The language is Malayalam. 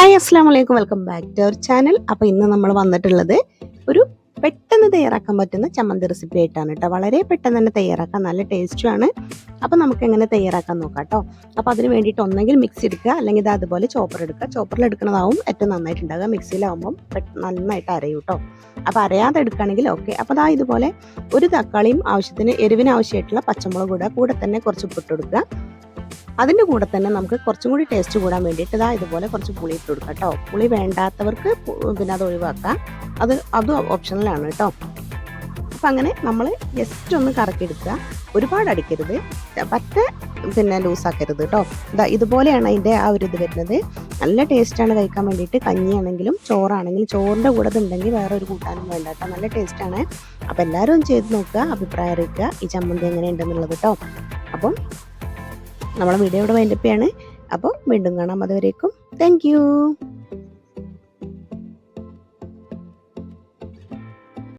ഹായ് അസ്സാം വലൈക്കും welcome back to our channel. അപ്പോൾ ഇന്ന് നമ്മൾ വന്നിട്ടുള്ളത് ഒരു പെട്ടെന്ന് തയ്യാറാക്കാൻ പറ്റുന്ന ചമ്മന്തി റെസിപ്പി ആയിട്ടാണ് കേട്ടോ വളരെ പെട്ടെന്ന് തന്നെ തയ്യാറാക്കാൻ നല്ല ടേസ്റ്റുമാണ് അപ്പോൾ നമുക്ക് എങ്ങനെ തയ്യാറാക്കാൻ നോക്കാം കേട്ടോ അപ്പോൾ അതിന് വേണ്ടിയിട്ട് ഒന്നെങ്കിൽ മിക്സി എടുക്കുക. അല്ലെങ്കിൽ ഇത് അതുപോലെ ചോപ്പർ എടുക്കുക. ചോപ്പറിൽ എടുക്കുന്നതാവും. ഏറ്റവും നന്നായിട്ടുണ്ടാകുക മിക്സിയിലാവുമ്പം പെട്ട- നന്നായിട്ട് അരയും കേട്ടോ അപ്പോൾ അരയാതെ എടുക്കുകയാണെങ്കിൽ ഓക്കെ അപ്പോൾ അതാ ഇതുപോലെ ഒരു തക്കാളിയും ആവശ്യത്തിന് എരിവിന് ആവശ്യമായിട്ടുള്ള പച്ചമുളക് കൂടെ കൂടെ തന്നെ കുറച്ച് ഉപ്പിട്ട് കൊടുക്കുക. അതിന്റെ കൂടെ തന്നെ നമുക്ക് കുറച്ചും കൂടി ടേസ്റ്റ് കൂടാൻ വേണ്ടിയിട്ട് ഇതാ ഇതുപോലെ കുറച്ച് പുളി ഇട്ട് കൊടുക്കാം കേട്ടോ പുളി വേണ്ടാത്തവർക്ക് പിന്നെ അത് ഒഴിവാക്കാം. അത് അതും ഓപ്ഷണലാണ് കേട്ടോ അപ്പം അങ്ങനെ നമ്മൾ ജസ്റ്റ് ഒന്ന് കറക്കിയെടുക്കുക. ഒരുപാട് അടിക്കരുത്. പറ്റ പിന്നെ ലൂസാക്കരുത് കേട്ടോ ഇതാ ഇതുപോലെയാണ് അതിന്റെ ആ ഒരു ഇത് വരുന്നത്. നല്ല ടേസ്റ്റാണ് കഴിക്കാൻ വേണ്ടിയിട്ട്. കഞ്ഞിയാണെങ്കിലും ചോറാണെങ്കിലും ചോറിന്റെ കൂടെ ഇതുണ്ടെങ്കിൽ വേറെ ഒരു കൂട്ടാനും വേണ്ട കേട്ടോ നല്ല ടേസ്റ്റാണ് അപ്പോൾ എല്ലാവരും ചെയ്ത് നോക്കുക അഭിപ്രായം അറിയിക്കുക ഈ ചമ്മന്തി എങ്ങനെയുണ്ടെന്നുള്ളത് കേട്ടോ അപ്പം നമ്മളെ വീഡിയോ ഇവിടെ വൈൻഡപ്പ് ചെയ്യാണ്. അപ്പോൾ വീണ്ടും കാണാം. അതുവരേക്കും താങ്ക്